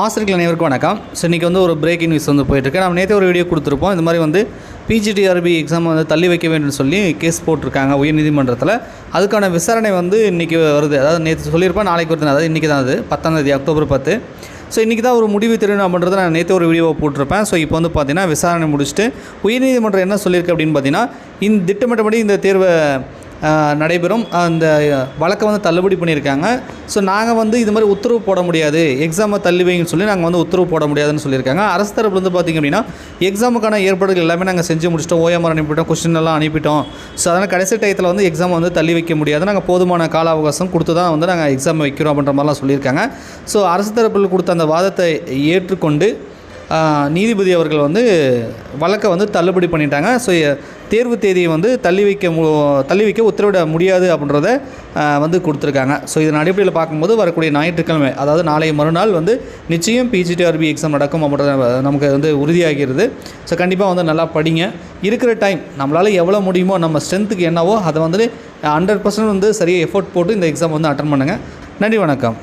ஆசிரியர்கள் அனைவருக்கும் வணக்கம். ஸோ இன்றைக்கி வந்து ஒரு பிரேக்கிங் நியூஸ் வந்து போயிட்டுருக்கு. நம்ம நேற்று ஒரு வீடியோ கொடுத்துருப்போம். இந்த மாதிரி வந்து பிஜிடிஆர்பி எக்ஸாம் வந்து தள்ளி வைக்க வேண்டும் சொல்லி கேஸ் போட்டிருக்காங்க உயர்நீதிமன்றத்தில். அதுக்கான விசாரணை வந்து இன்றைக்கி வருது. அதாவது நேற்று சொல்லியிருப்பேன் நாளைக்கு வருது அதாவது இன்றைக்கி தான் அது. பத்தாம் தேதி அக்டோபர் பத்து. ஸோ இன்றைக்கி தான் ஒரு முடிவு தெரியணும் அப்படின்றத நான் நேற்று ஒரு வீடியோவை போட்டிருப்பேன். ஸோ இப்போ வந்து பார்த்தீங்கன்னா விசாரணை முடிச்சுட்டு உயர்நீதிமன்றம் என்ன சொல்லியிருக்கு அப்படின்னு பார்த்தீங்கன்னா இந்த திட்டமிட்டபடி இந்த தேர்வை நடைபெறும். அந்த வழக்கை வந்து தள்ளுபடி பண்ணியிருக்காங்க. ஸோ நாங்கள் வந்து இது மாதிரி உத்தரவு போட முடியாது. எக்ஸாமை தள்ளி வைங்கன்னு சொல்லி நாங்கள் வந்து உத்தரவு போட முடியாதுன்னு சொல்லியிருக்காங்க. அரசு தரப்பு வந்து பார்த்திங்க அப்படின்னா எக்ஸாமுக்கான ஏற்பாடுகள் எல்லாமே நாங்கள் செஞ்சு முடிச்சிட்டோம். ஓஎம்ஆர் அனுப்பிட்டோம் கொஸ்டின் எல்லாம் அனுப்பிட்டோம். ஸோ அதனால் கடைசி டயத்தில் வந்து எக்ஸாம் வந்து தள்ளி வைக்க முடியாது. நாங்கள் போதுமான கால அவகாசம் கொடுத்து தான் வந்து நாங்கள் எக்ஸாம் வைக்கிறோம் அப்படின்ற மாதிரிலாம் சொல்லியிருக்காங்க. ஸோ அரசு தரப்பில் கொடுத்த அந்த வாதத்தை ஏற்றுக்கொண்டு நீதிபதி அவர்கள் வந்து வழக்கை வந்து தள்ளுபடி பண்ணிட்டாங்க. ஸோ தேர்வு தேதியை வந்து தள்ளி வைக்க மு தள்ளி வைக்க உத்தரவிட முடியாது அப்படின்றத வந்து கொடுத்துருக்காங்க. ஸோ இதன் அடிப்படையில் பார்க்கும்போது வரக்கூடிய ஞாயிற்றுக்கிழமை அதாவது நாளை மறுநாள் வந்து நிச்சயம் பிஜிடிஆர்பி எக்ஸாம் நடக்கும் அப்படின்றத நமக்கு வந்து உறுதியாகிறது. ஸோ கண்டிப்பாக வந்து நல்லா படிங்க. இருக்கிற டைம் நம்மளால் எவ்வளோ முடியுமோ நம்ம ஸ்ட்ரென்த்துக்கு என்னவோ அதை வந்து ஹண்ட்ரட் பர்சன்ட் வந்து சரியாக எஃபோர்ட் போட்டு இந்த எக்ஸாம் வந்து அட்டன் பண்ணுங்கள் நன்றி வணக்கம்.